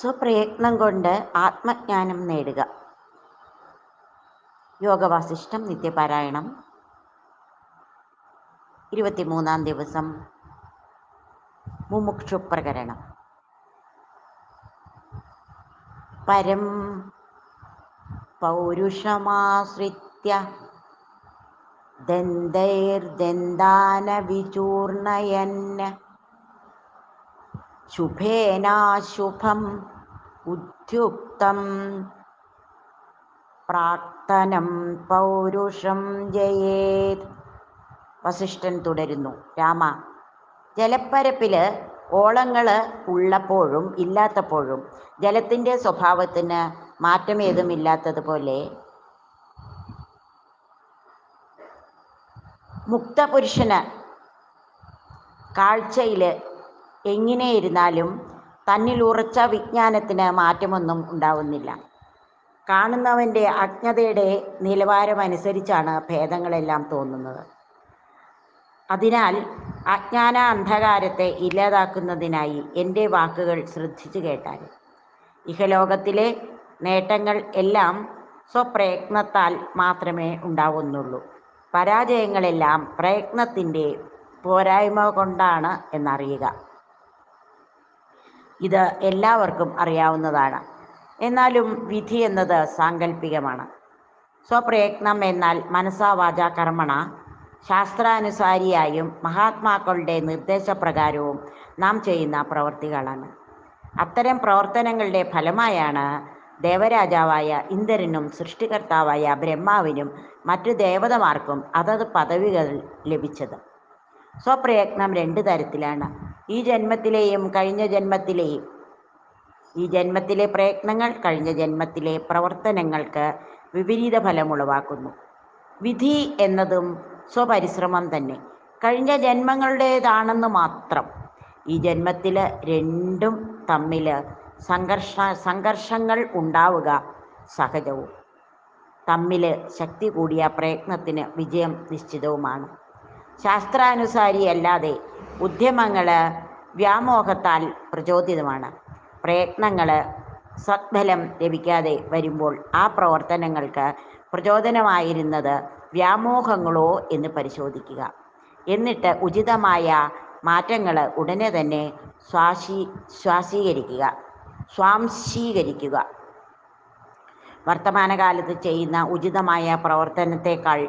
സ്വപ്രയത്നം കൊണ്ട് ആത്മജ്ഞാനം നേടുക. യോഗവാസിഷ്ടം നിത്യപാരായണം. ഇരുപത്തിമൂന്നാം ദിവസം മുമുക്ഷുപ്രകരണം. പരം പൗരുഷമാശ്രിത്യ ദന്തൈർദന്താന ദന്തൈർദന്താനവിചൂർണയൻ ശുഭേനാശുഭം ഉദ്യുക്തം പ്രാർത്ഥനം പൗരുഷം ജയേത് വസിഷ്ഠൻ തുടരുന്നു രാമ. ജലപ്പരപ്പിൽ ഓളങ്ങൾ ഉള്ളപ്പോഴും ഇല്ലാത്തപ്പോഴും ജലത്തിന്റെ സ്വഭാവത്തിന് മാറ്റമേതുമില്ലാത്തതുപോലെ മുക്തപുരുഷന് കാഴ്ചയിൽ എങ്ങനെയിരുന്നാലും തന്നിൽ ഉറച്ച വിജ്ഞാനത്തിന് മാറ്റമൊന്നും ഉണ്ടാവുന്നില്ല. കാണുന്നവന്റെ അജ്ഞതയുടെ നിലവാരമനുസരിച്ചാണ് ഭേദങ്ങളെല്ലാം തോന്നുന്നത്. അതിനാൽ അജ്ഞാന അന്ധകാരത്തെ ഇല്ലാതാക്കുന്നതിനായി എന്റെ വാക്കുകൾ ശ്രദ്ധിച്ചു കേട്ടാൽ ഇഹലോകത്തിലെ നേട്ടങ്ങൾ എല്ലാം സ്വപ്രയത്നത്താൽ മാത്രമേ ഉണ്ടാവുന്നുള്ളൂ. പരാജയങ്ങളെല്ലാം പ്രയത്നത്തിന്റെ പോരായ്മ കൊണ്ടാണ് എന്നറിയുക. ഇത് എല്ലാവർക്കും അറിയാവുന്നതാണ്. എന്നാലും വിധി എന്നത് സാങ്കല്പികമാണ് സ്വപ്രയത്നം എന്നാൽ മനസ്സാ വാച കർമ്മണ. ശാസ്ത്രാനുസാരിയായും മഹാത്മാക്കളുടെ നിർദ്ദേശപ്രകാരവും നാം ചെയ്യുന്ന പ്രവൃത്തികളാണ് അത്തരം പ്രവർത്തനങ്ങളുടെ ഫലമായാണ് ദേവരാജാവായ ഇന്ദ്രനും സൃഷ്ടികർത്താവായ ബ്രഹ്മാവിനും മറ്റു ദേവതമാർക്കും അതത് പദവികൾ ലഭിച്ചത്. സ്വപ്രയത്നം രണ്ട് തരത്തിലാണ്. ഈ ജന്മത്തിലെയും കഴിഞ്ഞ ജന്മത്തിലെയും ഈ ജന്മത്തിലെ പ്രയത്നങ്ങൾ കഴിഞ്ഞ ജന്മത്തിലെ പ്രവർത്തനങ്ങൾക്ക് വിപരീത ഫലമുളവാക്കുന്നു വിധി എന്നതും സ്വപരിശ്രമം തന്നെ. കഴിഞ്ഞ ജന്മങ്ങളുടേതാണെന്ന് മാത്രം ഈ ജന്മത്തിൽ രണ്ടും തമ്മിൽ സംഘർഷ സംഘർഷങ്ങൾ ഉണ്ടാവുക സഹജവും. തമ്മിൽ ശക്തി കൂടിയ പ്രയത്നത്തിന് വിജയം നിശ്ചിതവുമാണ്. ശാസ്ത്രാനുസാരിയല്ലാതെ ഉദ്യമങ്ങൾ വ്യാമോഹത്താൽ പ്രചോദിതമാണ്. പ്രയത്നങ്ങൾ സത്ഫലം ലഭിക്കാതെ വരുമ്പോൾ ആ പ്രവർത്തനങ്ങൾക്ക് പ്രചോദനമായിരുന്നത് വ്യാമോഹങ്ങളോ എന്ന് പരിശോധിക്കുക. എന്നിട്ട് ഉചിതമായ മാറ്റങ്ങൾ ഉടനെ തന്നെ സ്വാശീ ശ്വാസീകരിക്കുക സ്വാംശീകരിക്കുക. വർത്തമാനകാലത്ത് ചെയ്യുന്ന ഉചിതമായ പ്രവർത്തനത്തെക്കാൾ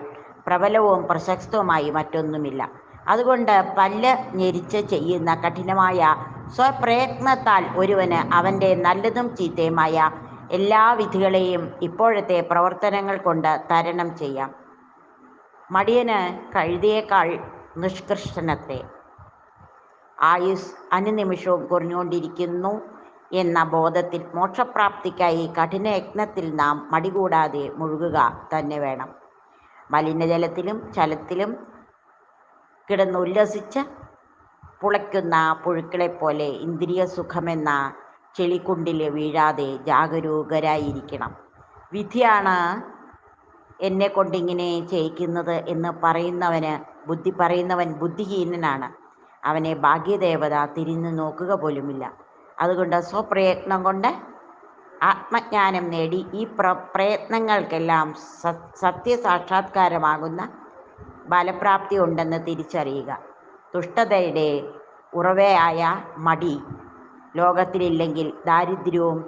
പ്രബലവും പ്രശസ്തവുമായി മറ്റൊന്നുമില്ല. അതുകൊണ്ട് പല്ല് ഞെരിച്ച് ചെയ്യുന്ന കഠിനമായ സ്വപ്രയത്നത്താൽ ഒരുവന് അവന്റെ നല്ലതും ചീത്തയുമായ എല്ലാ വിധികളെയും ഇപ്പോഴത്തെ പ്രവർത്തനങ്ങൾ കൊണ്ട് തരണം ചെയ്യാം. മടിയന് കഴുതിയേക്കാൾ നിഷ്കൃഷ്ടനത്തെ ആയുസ് അനുനിമിഷവും കുറഞ്ഞുകൊണ്ടിരിക്കുന്നു എന്ന ബോധത്തിൽ മോക്ഷപ്രാപ്തിക്കായി കഠിനയജ്ഞത്തിൽ നാം മടികൂടാതെ മുഴുകുക തന്നെ വേണം. മലിനജലത്തിലും ജലത്തിലും കിടന്നുല്ലസിച്ച് പുളയ്ക്കുന്ന പുഴുക്കളെപ്പോലെ ഇന്ദ്രിയ സുഖമെന്ന ചെളിക്കുണ്ടിൽ വീഴാതെ ജാഗരൂകരായിരിക്കണം. വിധിയാണ് എന്നെ കൊണ്ടിങ്ങനെ ചെയ്യിക്കുന്നത് എന്ന് പറയുന്നവന് ബുദ്ധി പറയുന്നവൻ ബുദ്ധിഹീനനാണ്. അവനെ ഭാഗ്യദേവത തിരിഞ്ഞു നോക്കുക പോലുമില്ല. അതുകൊണ്ട് സ്വപ്രയത്നം കൊണ്ട് ആത്മജ്ഞാനം നേടി ഈ പ്ര പ്രയത്നങ്ങൾക്കെല്ലാം സത്യസാക്ഷാത്കാരമാകുന്ന ഫലപ്രാപ്തി ഉണ്ടെന്ന് തിരിച്ചറിയുക. തുഷ്ടതയുടെ ഉറവയായ മടി ലോകത്തിലില്ലെങ്കിൽ ദാരിദ്ര്യവും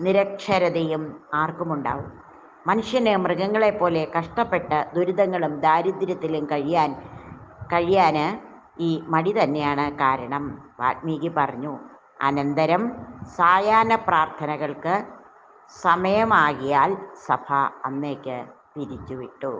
നിരക്ഷരതയും ആർക്കുമുണ്ടാവും. മനുഷ്യന് മൃഗങ്ങളെപ്പോലെ കഷ്ടപ്പെട്ട് ദുരിതങ്ങളും ദാരിദ്ര്യത്തിലും കഴിയാൻ കഴിയാൻ ഈ മടി തന്നെയാണ് കാരണം. വാത്മീകി പറഞ്ഞു അനന്തരം സായാഹ്ന പ്രാർത്ഥനകൾക്ക് സമയമാകിയാൽ സഭ അന്നേക്ക് പിരിച്ചുവിട്ടു